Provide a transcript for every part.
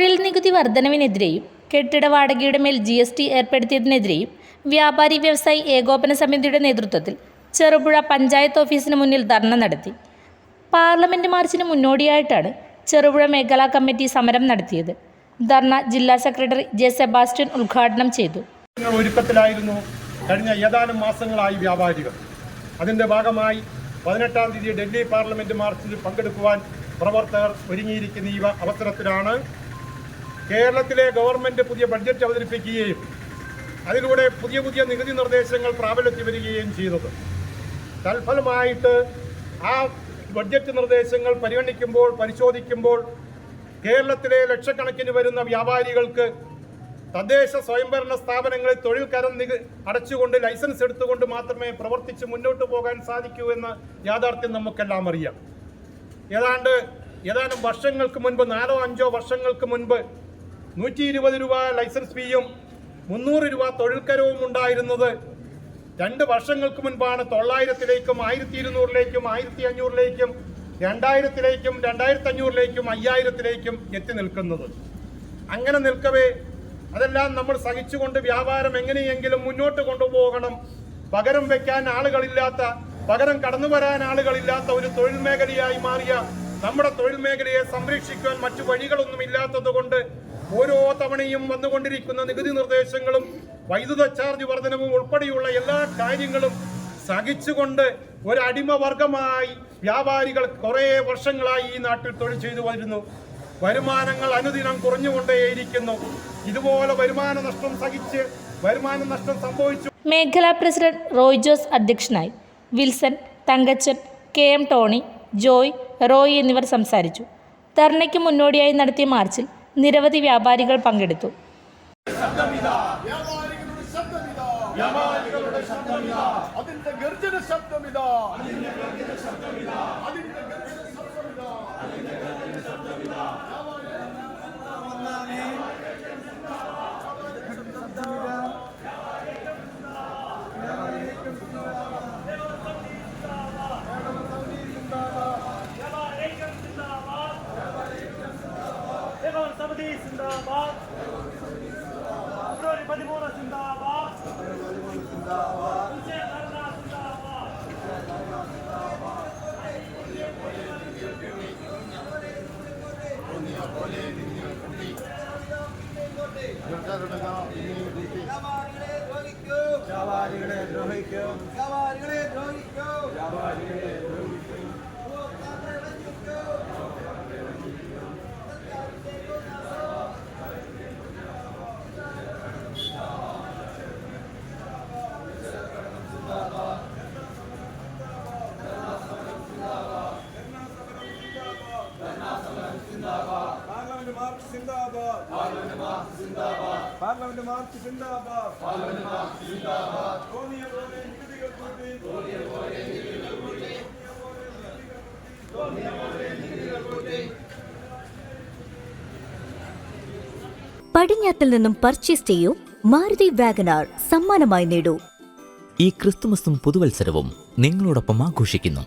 നികുതി വർധനവിനെതിരെയും കെട്ടിട വാടകയുടെ മേൽ ജി എസ് ടി ഏർപ്പെടുത്തിയതിനെതിരെയും വ്യാപാരി വ്യവസായി ഏകോപന സമിതിയുടെ നേതൃത്വത്തിൽ ചെറുപുഴ പഞ്ചായത്ത് ഓഫീസിന് മുന്നിൽ ധർണ നടത്തി. പാർലമെന്റ് മാർച്ചിന് മുന്നോടിയായിട്ടാണ് ചെറുപുഴ മേഖലാ കമ്മിറ്റി സമരം നടത്തിയത്. ധർണ ജില്ലാ സെക്രട്ടറി ജെ സെബാസ്റ്റ്യൻ ഉദ്ഘാടനം ചെയ്തു. ഒരുക്കത്തിലായിരുന്നു കഴിഞ്ഞ ഏതാനും മാസങ്ങളായി വ്യാപാരികൾ. അതിന്റെ ഭാഗമായി പതിനെട്ടാം തീയതി ഡൽഹി പാർലമെന്റ് മാർച്ചിൽ പങ്കെടുക്കുവാൻ പ്രവർത്തകർ ഒരുങ്ങിയിരിക്കുന്ന ഈ അവസരത്തിലാണ് കേരളത്തിലെ ഗവൺമെന്റ് പുതിയ ബഡ്ജറ്റ് അവതരിപ്പിക്കുകയും അതിലൂടെ പുതിയ പുതിയ നികുതി നിർദ്ദേശങ്ങൾ പ്രാബല്യത്തിൽ വരികയും ചെയ്തത്. തൽഫലമായിട്ട് ആ ബഡ്ജറ്റ് നിർദ്ദേശങ്ങൾ പരിഗണിക്കുമ്പോൾ പരിശോധിക്കുമ്പോൾ കേരളത്തിലെ ലക്ഷക്കണക്കിന് വരുന്ന വ്യാപാരികൾക്ക് തദ്ദേശ സ്വയംഭരണ സ്ഥാപനങ്ങളിൽ തൊഴിൽ കരം നിക അടച്ചുകൊണ്ട് ലൈസൻസ് എടുത്തുകൊണ്ട് മാത്രമേ പ്രവർത്തിച്ച് മുന്നോട്ട് പോകാൻ സാധിക്കൂ എന്ന യാഥാർത്ഥ്യം നമുക്കെല്ലാം അറിയാം. ഏതാണ്ട് ഏതാനും വർഷങ്ങൾക്ക് മുൻപ് നാലോ അഞ്ചോ വർഷങ്ങൾക്ക് മുൻപ് നൂറ്റി ഇരുപത് രൂപ ലൈസൻസ് ഫീയും മുന്നൂറ് രൂപ തൊഴിൽ കരവും ഉണ്ടായിരുന്നത്. രണ്ട് വർഷങ്ങൾക്ക് മുൻപാണ് തൊള്ളായിരത്തിലേക്കും ആയിരത്തി ഇരുന്നൂറിലേക്കും ആയിരത്തി അഞ്ഞൂറിലേക്കും രണ്ടായിരത്തിലേക്കും രണ്ടായിരത്തി അഞ്ഞൂറിലേക്കും അയ്യായിരത്തിലേക്കും എത്തി നിൽക്കുന്നത്. അങ്ങനെ നിൽക്കവേ അതെല്ലാം നമ്മൾ സഹിച്ചുകൊണ്ട് വ്യാപാരം എങ്ങനെയെങ്കിലും മുന്നോട്ട് കൊണ്ടുപോകണം. പകരം വെക്കാൻ ആളുകളില്ലാത്ത പകരം കടന്നു വരാൻ ആളുകളില്ലാത്ത ഒരു തൊഴിൽ മേഖലയായി മാറിയ നമ്മുടെ തൊഴിൽ മേഖലയെ സംരക്ഷിക്കാൻ മറ്റു വഴികളൊന്നും ഇല്ലാത്തത് കൊണ്ട് ഓരോ തവണയും വന്നുകൊണ്ടിരിക്കുന്ന നികുതി നിർദ്ദേശങ്ങളും വൈദ്യുത ചാർജ് വർധനവും ഉൾപ്പെടെയുള്ള എല്ലാ കാര്യങ്ങളും സഹിച്ചുകൊണ്ട് ഒരു അടിമവർഗമായി വ്യാപാരികൾ കുറേ വർഷങ്ങളായി ഈ നാട്ടിൽ തൊഴിൽ ചെയ്തു വരുന്നു വരുമാനങ്ങൾ അനുദിനം കുറഞ്ഞുകൊണ്ടേയിരിക്കുന്നു. ഇതുപോലെ വരുമാന നഷ്ടം സഹിച്ച് വരുമാന നഷ്ടം സംഭവിച്ചു. മേഖലാ പ്രസിഡന്റ് റോയ് ജോസ് അധ്യക്ഷനായി. വിൽസൺ തങ്കച്ചൻ കെ എം ടോണി ജോയ് റോയ് എന്നിവർ സംസാരിച്ചു. ധർണയ്ക്ക് മുന്നോടിയായി നടത്തിയ മാർച്ചിൽ നിരവധി വ്യാപാരികൾ പങ്കെടുത്തു. അതിന്റെ ഗർജന ശബ്ദമിതാ അതിന്റെ ഗർജന ശബ്ദമിതാ ഏകോപന സമിതി സിന്ദാബാദ് ഫെബ്രുവരി പതിമൂന്ന് സിന്ദാബാദ് വിജയ ധർണ സിന്ദാബാദ് വ്യാപാരികളെ ദ്രോഹിക്കും. വ്യാപാരികളെ ദ്രോഹിക്കൂ. വ്യാപാരികളെ മാർച്ച് സിന്ദാബാദ്. പാർലമെന്റ് മാർച്ച് സിന്ദാബാദ്. പോലെ നികുതികൾ കൂട്ടി. തോന്നിയ പോലെ നികുതികൾ കൂട്ടി. പടിഞ്ഞാത്തിൽ നിന്നും പർച്ചേസ് ചെയ്യൂ മാരുതി വാഗനാർ സമ്മാനമായി നേടൂ. ഈ ക്രിസ്തുമസും പുതുവത്സരവും നിങ്ങളോടൊപ്പം ആഘോഷിക്കുന്നു.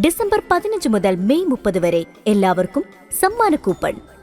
ഡിസംബർ പതിനഞ്ച് മുതൽ മെയ് മുപ്പത് വരെ എല്ലാവർക്കും സമ്മാന കൂപ്പൺ.